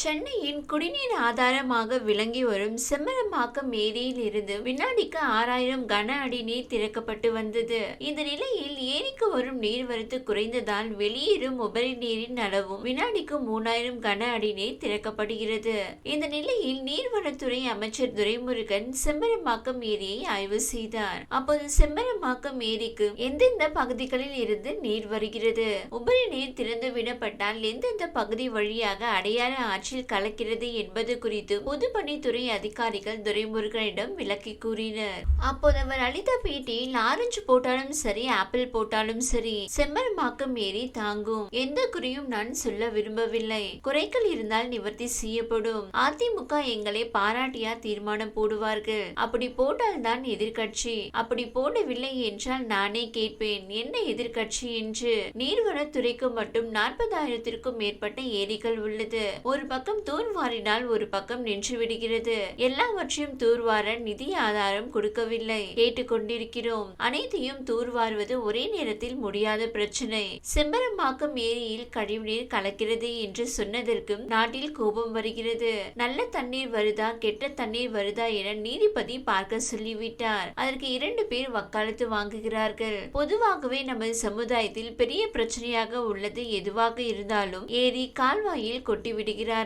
சென்னையின் குடிநீர் ஆதாரமாக விளங்கி வரும் செம்மரமாக்கம் ஏரியில் இருந்து வினாடிக்கு ஆறாயிரம் கன அடி நீர் திறக்கப்பட்டு வந்தது. இந்த நிலையில் ஏரிக்கு வரும் நீர்வரத்து குறைந்ததால் வெளியேறும் உபரி நீரின் அளவும் வினாடிக்கு மூணாயிரம் கன அடி நீர் திறக்கப்படுகிறது. இந்த நிலையில் நீர்வளத்துறை அமைச்சர் துரைமுருகன் செம்மரமாக்கம் ஏரியை ஆய்வு செய்தார். அப்போது செம்மரமாக்கம் ஏரிக்கு எந்தெந்த பகுதிகளில் இருந்து நீர் வருகிறது? உபரி நீர் திறந்து விடப்பட்டால் எந்தெந்த பகுதி வழியாக அடையாறு ஆற்றில் கலக்கிறது என்பது குறித்து பொதுப்பணித்துறை அதிகாரிகள் துரைமுருகனிடம் விளக்கி கூறினர். அப்போது அவர் அளித்த பேட்டியில் ஆரஞ்சு போட்டாலும் சரி ஆப்பிள் போட்டாலும் சரி செம்மரமாக்கம் ஏறி தாங்கும். எந்த குறியும் நான் சொல்ல விரும்பவில்லை. குறைகள் இருந்தால் நிவர்த்தி செய்யப்படும். அதிமுக எங்களை பாராட்டியா தீர்மானம் போடுவார்கள். அப்படி போட்டால்தான் எதிர்க்கட்சி. அப்படி போடவில்லை என்றால் நானே கேட்பேன். என்ன எதிர்கட்சி என்று? நீர்வளத்துறைக்கு மட்டும் நாற்பதாயிரத்திற்கும் மேற்பட்ட ஏரிகள் உள்ளது. ஒரு பக்கம் தூர்வாரினால் ஒரு பக்கம் நின்று விடுகிறது எல்லாவற்றையும் தூர்வார நிதி ஆதாரம் கொடுக்கவில்லை. கேட்டுக்கொண்டிருக்கிறோம். அனைத்தையும் தூர்வாருவது ஒரே நேரத்தில் முடியாத பிரச்சனை. செம்பரம்பாக்கம் ஏரியில் கழிவுநீர் கலக்கிறது என்று சொன்னதற்கும் நாட்டில் கோபம் வருகிறது. நல்ல தண்ணீர் வருதா கெட்ட தண்ணீர் வருதா என நீதிபதி பார்க்க சொல்லிவிட்டார். அதற்கு இரண்டு பேர் வக்காலத்து வாங்குகிறார்கள். பொதுவாகவே நமது சமுதாயத்தில் பெரிய பிரச்சனையாக உள்ளது எதுவாக இருந்தாலும் ஏரி கால்வாயில் கொட்டி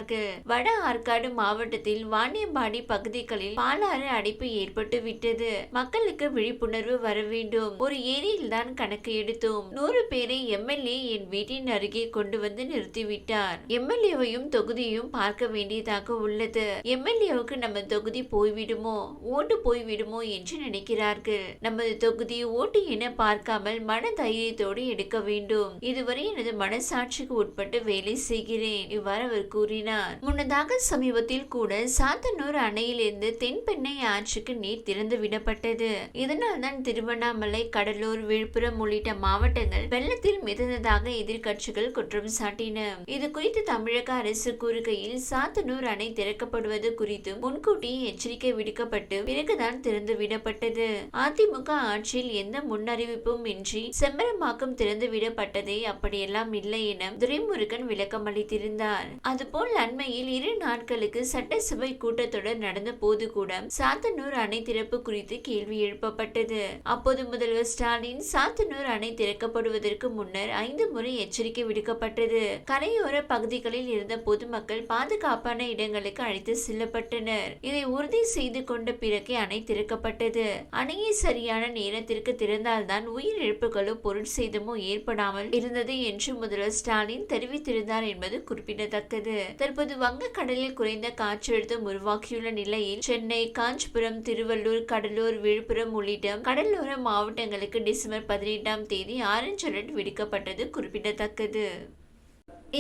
விடுகிறார்கள் வட ஆற்காடு மாவட்டத்தில் வாணியம்பாடி பகுதிகளில் பாலாறு அடைப்பு ஏற்பட்டு விட்டது. மக்களுக்கு விழிப்புணர்வு வர வேண்டும். ஒரு ஏரியில் தான் கணக்கு எடுத்தோம். நூறு பேரை எம்எல்ஏ என் வீட்டின் அருகே கொண்டு வந்து நிறுத்திவிட்டார். எம்எல்ஏவையும் தொகுதியும் பார்க்க வேண்டியதாக உள்ளது. எம்எல்ஏவுக்கு நம்ம தொகுதி போய்விடுமோ? ஓட்டு போய்விடுமோ என்று நினைக்கிறார்கள். நமது தொகுதி ஓட்டு என பார்க்காமல் மன தைரியத்தோடு எடுக்க வேண்டும். இதுவரை எனது மனசாட்சிக்கு உட்பட்டு வேலை செய்கிறேன். இவ்வாறு அவர் கூறினார். முன்னதாக சமீபத்தில் கூட சாத்தனூர் அணையிலிருந்து தென்பெண்ணை ஆற்றுக்கு நீர் திறந்து விடப்பட்டது. இதனால் தான் திருவண்ணாமலை கடலூர் விழுப்புரம் உள்ளிட்ட மாவட்டங்கள் வெள்ளத்தில் மிதந்ததாக எதிர்க்கட்சிகள் குற்றம் சாட்டின. இது குறித்து தமிழக அரசு கூறுகையில் சாத்தனூர் அணை திறக்கப்படுவது குறித்து முன்கூட்டியே எச்சரிக்கை விடுக்கப்பட்டு பிறகுதான் திறந்து விடப்பட்டது. அதிமுக ஆட்சியில் எந்த முன்னறிவிப்பும் இன்றி செம்பரமாக்கம் திறந்து விடப்பட்டதே அப்படியெல்லாம் இல்லை என துரைமுருகன் விளக்கம் அளித்திருந்தார் அதுபோல் அண்மையில் இரு நாட்களுக்கு சட்டசபை கூட்டத்தொடர் நடந்த போது கூட சாத்தனூர் அணை திறப்பு குறித்து கேள்வி எழுப்பப்பட்டது. அப்போது முதல்வர் ஸ்டாலின் சாத்தனூர் அணை திறக்கப்படுவதற்கு முன்னர் ஐந்து முறை எச்சரிக்கை விடுக்கப்பட்டது. கரையோர பகுதிகளில் இருந்த பொதுமக்கள் பாதுகாப்பான இடங்களுக்கு அழைத்து செல்லப்பட்டனர். இதை உறுதி செய்து கொண்ட பிறகே அணை திறக்கப்பட்டது. அணையை சரியான நேரத்திற்கு திறந்தால்தான் உயிரிழப்புகளோ பொருள் சேதமோ ஏற்படாமல் இருந்தது என்று முதல்வர் ஸ்டாலின் தெரிவித்திருந்தார் என்பது குறிப்பிடத்தக்கது. தற்போது வங்கக்கடலில் குறைந்த காற்றழுத்தம் உருவாக்கியுள்ள நிலையில் சென்னை காஞ்சிபுரம் திருவள்ளூர் கடலூர் விழுப்புரம் உள்ளிட்ட கடலோர மாவட்டங்களுக்கு டிசம்பர் பதினெட்டாம் தேதி ஆரஞ்சு அலர்ட் விடுக்கப்பட்டது குறிப்பிடத்தக்கது.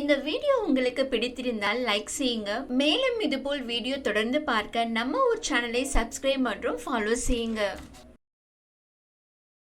இந்த வீடியோ உங்களுக்கு பிடித்திருந்தால் லைக் செய்யுங்க. மேலும் இதுபோல் வீடியோ தொடர்ந்து பார்க்க நம்ம ஒரு சேனலை சப்ஸ்கிரைப் மற்றும் ஃபாலோ செய்யுங்க.